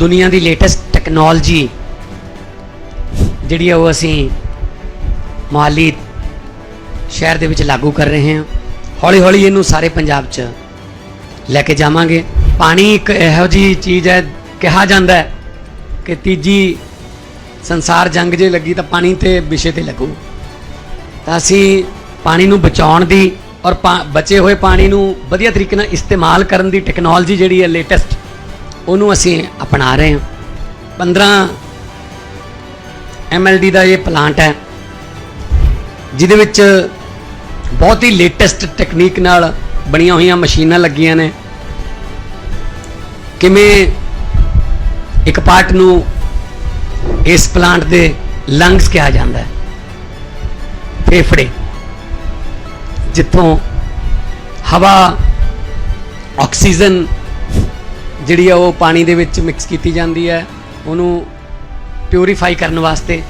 ਦੁਨੀਆ ਦੀ latest technology ਜਿਹੜੀ ਆ ਉਹ ਅਸੀਂ ਮੋਹਾਲੀ ਸ਼ਹਿਰ ਦੇ ਵਿੱਚ ਲਾਗੂ ਕਰ ਰਹੇ ਹਾਂ। ਹੌਲੀ ਹੌਲੀ ਇਹਨੂੰ ਸਾਰੇ ਪੰਜਾਬ 'ਚ ਲੈ ਕੇ ਜਾਵਾਂਗੇ। ਪਾਣੀ ਇੱਕ ਇਹੋ ਜੀ ਚੀਜ਼ ਹੈ, ਕਿਹਾ ਜਾਂਦਾ ਹੈ ਕਿ ਤੀਜੀ ਸੰਸਾਰ ਜੰਗ ਜੇ ਲੱਗੀ ਤਾਂ ਪਾਣੀ ਤੇ ਵਿਸ਼ੇ ਤੇ ਲੱਗੂ। ਤਾਂ ਅਸੀਂ ਪਾਣੀ ਨੂੰ ਬਚਾਉਣ ਦੀ ਔਰ ਪਾ- ਬਚੇ ਹੋਏ ਪਾਣੀ ਨੂੰ ਵਧੀਆ ਤਰੀਕੇ ਨਾਲ ਇਸਤੇਮਾਲ ਕਰਨ ਦੀ ਟੈਕਨੋਲੋਜੀ ਜਿਹੜੀ ਹੈ ਲੇਟੈਸਟ ਉਹਨੂੰ ਅਸੀਂ ਅਪਣਾ ਰਹੇ ਹਾਂ। 15 ਐਮਐਲਡੀ ਦਾ ਇਹ ਪਲਾਂਟ ਹੈ, ਜਿਹਦੇ ਵਿੱਚ ਬਹੁਤ ਹੀ ਲੇਟੈਸਟ ਟੈਕਨੀਕ ਨਾਲ ਬਣੀਆਂ ਹੋਈਆਂ ਮਸ਼ੀਨਾਂ ਲੱਗੀਆਂ ਨੇ। ਕਿਵੇਂ ਇੱਕ ਪਾਰਟ ਨੂੰ ਇਸ ਪਲਾਂਟ ਦੇ ਲੰਗਸ ਕਿਹਾ ਜਾਂਦਾ ਹੈ, ਫੇਫੜੇ, ਜਿੱਥੋਂ ਹਵਾ ਆਕਸੀਜਨ ਜਿਹੜੀ ਆ ਉਹ ਪਾਣੀ ਦੇ ਵਿੱਚ ਮਿਕਸ ਕੀਤੀ ਜਾਂਦੀ ਹੈ ਉਹਨੂੰ ਪਿਊਰੀਫਾਈ ਕਰਨ ਵਾਸਤੇ